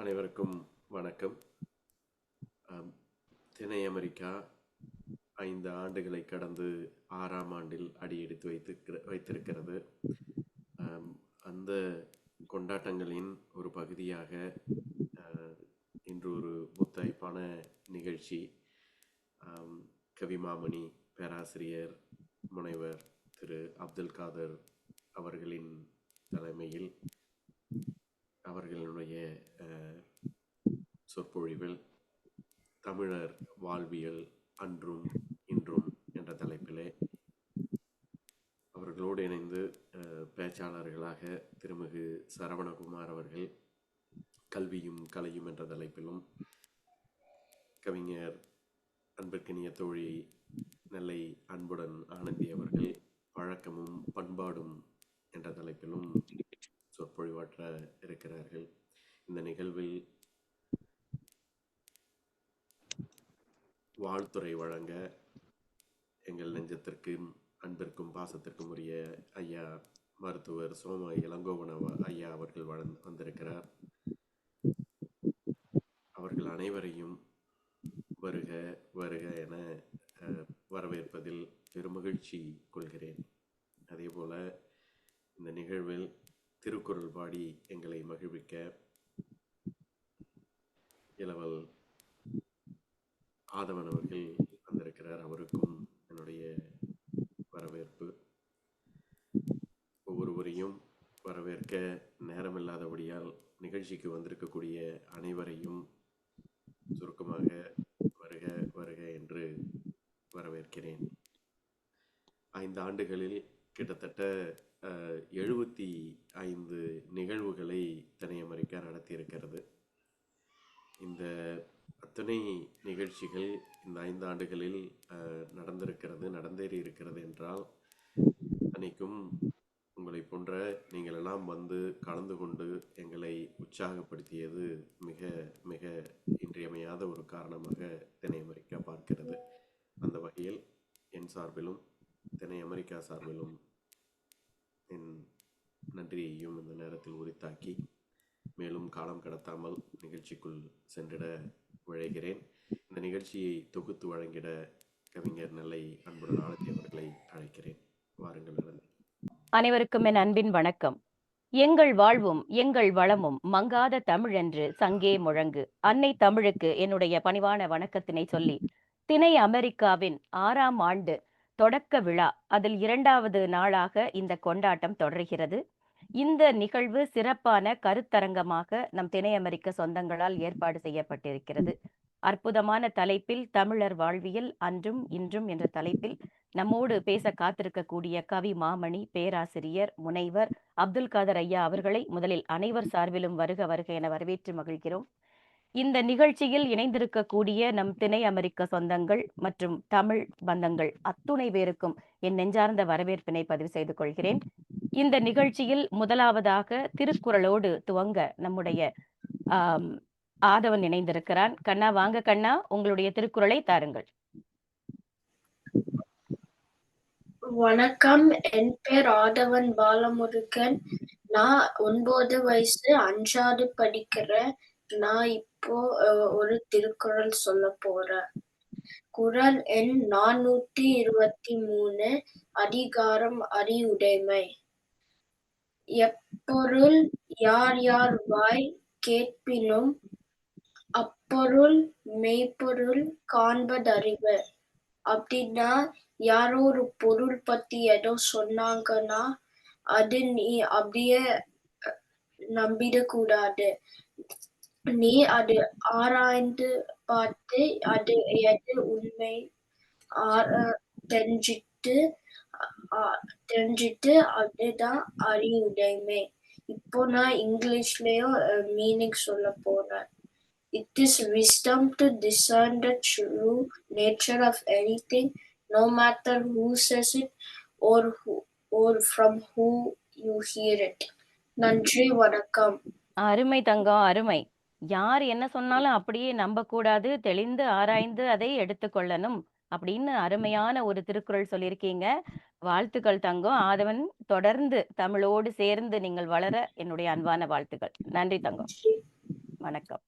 அனைவருக்கும் வணக்கம். தென்னை அமெரிக்கா ஐந்து ஆண்டுகளை கடந்து ஆறாம் ஆண்டில் அடியெடுத்து வைத்திருக்கிற வைத்திருக்கிறது. அந்த கொண்டாட்டங்களின் ஒரு பகுதியாக இன்று ஒரு முத்தாய்ப்பான நிகழ்ச்சி கவிமாமணி பேராசிரியர் முனைவர் திரு அப்துல் காதர் அவர்களின் தலைமையில் அவர்களுடைய சொற்பொழிவில் தமிழர் வாழ்வியல் அன்றும் இன்றும் என்ற தலைப்பிலே அவர்களோடு இணைந்து பேச்சாளர்களாக திருமிகு சரவணகுமார் அவர்கள் கல்வியும் கலையும் என்ற தலைப்பிலும் கவிஞர் அன்பிற்கினிய தோழி நெல்லை அன்புடன் ஆனந்தி அவர்கள் பழக்கமும் பண்பாடும் என்ற தலைப்பிலும் சொற்பொழிவாற்ற இருக்கிறார்கள். இந்த நிகழ்வில் வாழ்த்துறை வழங்க எங்கள் நெஞ்சத்திற்கும் அன்பிற்கும் பாசத்திற்கும் உரிய ஐயா மருத்துவர் சோம இளங்கோவன ஐயா அவர்கள் வளர்ந்து வந்திருக்கிறார். அவர்கள் அனைவரையும் வருக வருக என அஹ், வரவேற்பதில் பெருமகிழ்ச்சி கொள்கிறேன். அதேபோல இந்த நிகழ்வில் திருக்குறள் பாடி எங்களை இளவல் ஆதவன் அவர்கள் வந்திருக்கிறார். அவருக்கும் என்னுடைய வரவேற்பு. ஒவ்வொருவரையும் வரவேற்க நேரமில்லாதபடியால் நிகழ்ச்சிக்கு வந்திருக்கக்கூடிய அனைவரையும் சுருக்கமாக வருக வருக என்று வரவேற்கிறேன். ஐந்து ஆண்டுகளில் கிட்டத்தட்ட எழுபத்தி ஐந்து நிகழ்வுகளை தனி அமெரிக்கா நடத்தியிருக்கிறது. இந்த அத்தனை நிகழ்ச்சிகள் இந்த ஐந்து ஆண்டுகளில் நடந்திருக்கிறது நடந்தேறி இருக்கிறது என்றால் அன்னைக்கும் உங்களை போன்ற நீங்கள் எல்லாம் வந்து கலந்து கொண்டு எங்களை உற்சாகப்படுத்தியது மிக மிக இன்றியமையாத ஒரு காரணமாக தென்னை அமெரிக்கா பார்க்கிறது. அந்த வகையில் என் சார்பிலும் தென்னை அமெரிக்கா சார்பிலும் நன்றியையும் இந்த நேரத்தில் உரித்தாக்கி மேலும் காலம் கடத்தாமல் நிகழ்ச்சிக்குள் சென்றிட விழைகிறேன். இந்த நிகழ்ச்சியை தொகுத்து வழங்கிட கவிஞர் நெல்லை அன்புடன் ஆனந்தி அவர்களை அழைக்கிறேன். வாருங்கள் அனைவருக்கும் என் அன்பின் வணக்கம். எங்கள் வாழ்வும் எங்கள் வளமும் மங்காத தமிழ் என்று சங்கே முழங்கு. அன்னை தமிழுக்கு என்னுடைய பணிவான வணக்கத்தினை சொல்லி திணை அமெரிக்காவின் ஆறாம் ஆண்டு தொடக்க விழா அதில் இரண்டாவது நாளாக இந்த கொண்டாட்டம் தொடர்கிறது. இந்த நிகழ்வு சிறப்பான கருத்தரங்கமாக நம் திணை அமெரிக்க சொந்தங்களால் ஏற்பாடு செய்யப்பட்டிருக்கிறது. அற்புதமான தலைப்பில் தமிழர் வாழ்வியல் அன்றும் இன்றும் என்ற தலைப்பில் நம்மோடு பேச காத்திருக்கக்கூடிய கவி மாமணி பேராசிரியர் முனைவர் அப்துல் காதர் ஐயா அவர்களை முதலில் அனைவர் சார்பிலும் வருக வருக என வரவேற்று மகிழ்கிறோம். இந்த நிகழ்ச்சியில் இணைந்திருக்கக்கூடிய நம் திணை அமெரிக்க சொந்தங்கள் மற்றும் தமிழ் பந்தங்கள் அத்துணை பேருக்கும் என் நெஞ்சார்ந்த வரவேற்பினை பதிவு செய்து கொள்கிறேன். இந்த நிகழ்ச்சியில் முதலாவதாக திருக்குறளோடு துவங்க நம்முடைய ஆஹ் ஆதவன் இணைந்திருக்கிறான். கண்ணா வாங்க கண்ணா உங்களுடைய திருக்குறளை தாருங்கள். வணக்கம். என் பேர் ஆதவன் பாலமுருகன். நான் ஒன்பது வயசு அஞ்சாவது படிக்கிறேன் நான் இப்போ ஒரு திருக்குறள் சொல்ல போறேன் குரல் எண் நானூத்தி இருபத்தி மூணு அதிகாரம் அறிவுடைமை. எப்பொருள் யார் யார் வாய் கேட்பினும் அப்பொருள் மெய்ப்பொருள் காண்பதறிவு. அப்படின்னா யாரோ ஒரு பொருள் பத்தி ஏதோ சொன்னாங்கன்னா அது நீ அப்படியே அஹ், நம்பிடக்கூடாது. நீ அது ஆராய்ந்து பார்த்து அது எது உண்மை ஆர- தெரிஞ்சிட்டு தெரிஞ்சிட்டு அதுதான் அறிவுடைமை இப்போ நான் இங்கிலீஷ்லயும் மீனிங் சொல்ல போறேன். It is wisdom to discern the true nature of anything, no matter who who it or who or from who you நன்றி வணக்கம். அருமை தங்கம் அருமை. யார் என்ன சொன்னாலும் அப்படியே நம்பக்கூடாது தெளிந்து ஆராய்ந்து அதை எடுத்துக்கொள்ளணும் அப்படின்னு அருமையான ஒரு திருக்குறள் சொல்லியிருக்கீங்க. வாழ்த்துக்கள் தங்கம். ஆதவன் தொடர்ந்து தமிழோடு சேர்ந்து நீங்கள் வளர என்னுடைய அன்பான வாழ்த்துக்கள். நன்றி தங்கம். வணக்கம்.